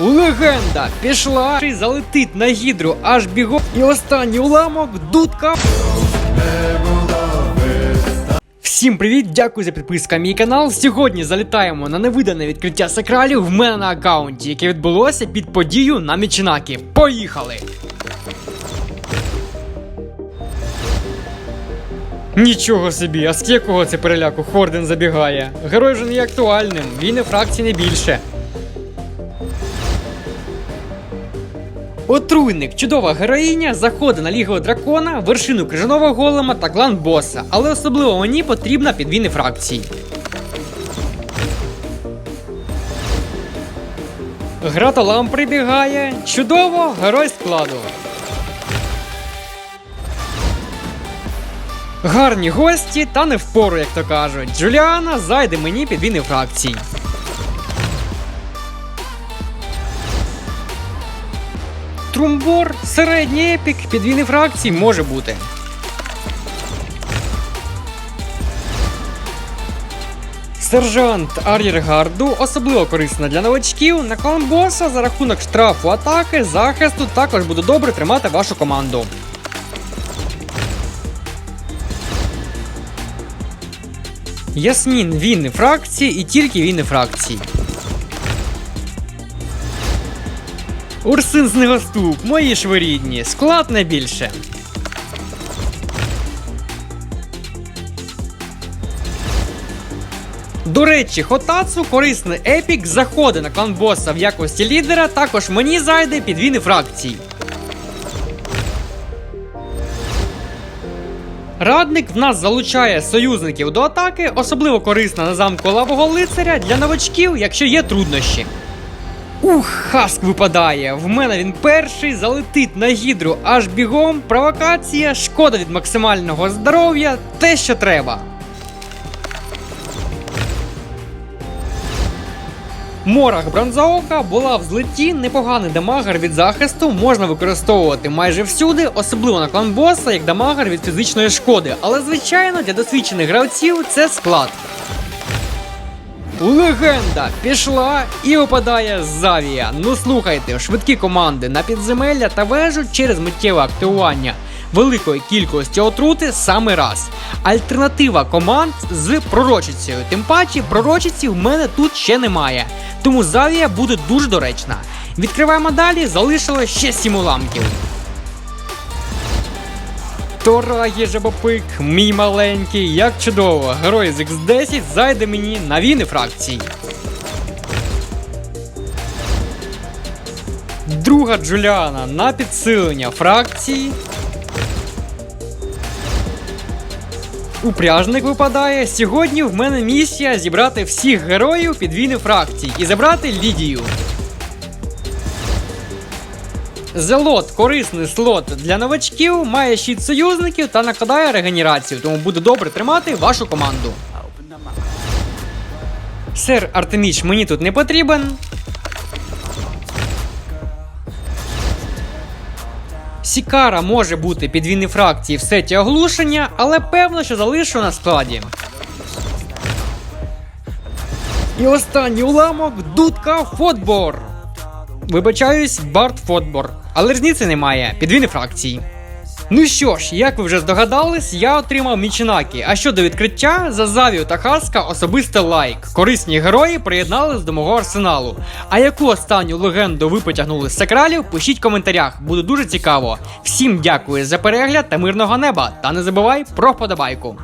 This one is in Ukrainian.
Легенда пішла, і залетить на гідру аж бігом. І останній уламок дудка. Всім привіт! Дякую за підписку на мій канал. Сьогодні залітаємо на невидане відкриття сакралів в мене на аккаунті, яке відбулося під подію на Мічинакі. Поїхали! Нічого собі, а з якого це переляку Хорден забігає? Герой вже не актуальним, він і фракції не більше. Отруйник, чудова героїня, заходить на лігу дракона, вершину крижаного голема та клан боса, але особливо мені потрібна підвійни фракцій. Гратолам прибігає. Чудово, герой складу. Гарні гості, та не впору, як то кажуть. Джуліана зайде мені підвійни фракцій. Трумбор, середній епік, підвійни фракцій може бути. Сержант Ар'єргарду особливо корисна для новачків. На клан боса за рахунок штрафу атаки, захисту також буде добре тримати вашу команду. Ясмін війни фракції і тільки війни фракції. Урсин Снегоступ, мої ж ви рідні, склад не більше. До речі, Хотацу корисний епік заходить на клан боса в якості лідера, також мені зайде підвійни фракцій. Радник в нас залучає союзників до атаки, особливо корисна на замку лавого лицаря для новачків, якщо є труднощі. Ух, хаск випадає. В мене він перший залетить на гідру аж бігом. Провокація, шкода від максимального здоров'я, те, що треба. Морах бронзоока була в злеті, непоганий дамагер від захисту можна використовувати майже всюди, особливо на клан боса, як дамагер від фізичної шкоди. Але звичайно для досвідчених гравців це склад. Легенда пішла і опадає Завія. Ну слухайте, швидкі команди на підземелля та вежу через миттєве активування великої кількості отрути саме раз. Альтернатива команд з пророчицею. Тим паче пророчиці в мене тут ще немає. Тому Завія буде дуже доречна. Відкриваємо далі, залишилось ще 7 уламків. Торагі жабопик, мій маленький, як чудово, герой з X10 зайде мені на війни фракцій. Друга Джуліана на підсилення фракції. Упряжник випадає. Сьогодні в мене місія зібрати всіх героїв підвійни фракцій і забрати Лідію. Зелот корисний слот для новачків, має щит союзників та накладає регенерацію, тому буде добре тримати вашу команду. Сер Артеміч мені тут не потрібен. Сікара може бути під війни фракції в сеті оглушення, але певно, що залишу на складі. І останній уламок дудка Фотбор. Вибачаюсь, Барт Фотбор. Але різниці немає, підвійни фракції. Ну що ж, як ви вже здогадались, я отримав Мічинакі. А щодо відкриття, за Завію та Хаска особисте лайк. Корисні герої приєднались до мого арсеналу. А яку останню легенду ви потягнули з сакралів, пишіть в коментарях, буде дуже цікаво. Всім дякую за перегляд та мирного неба. Та не забувай про вподобайку.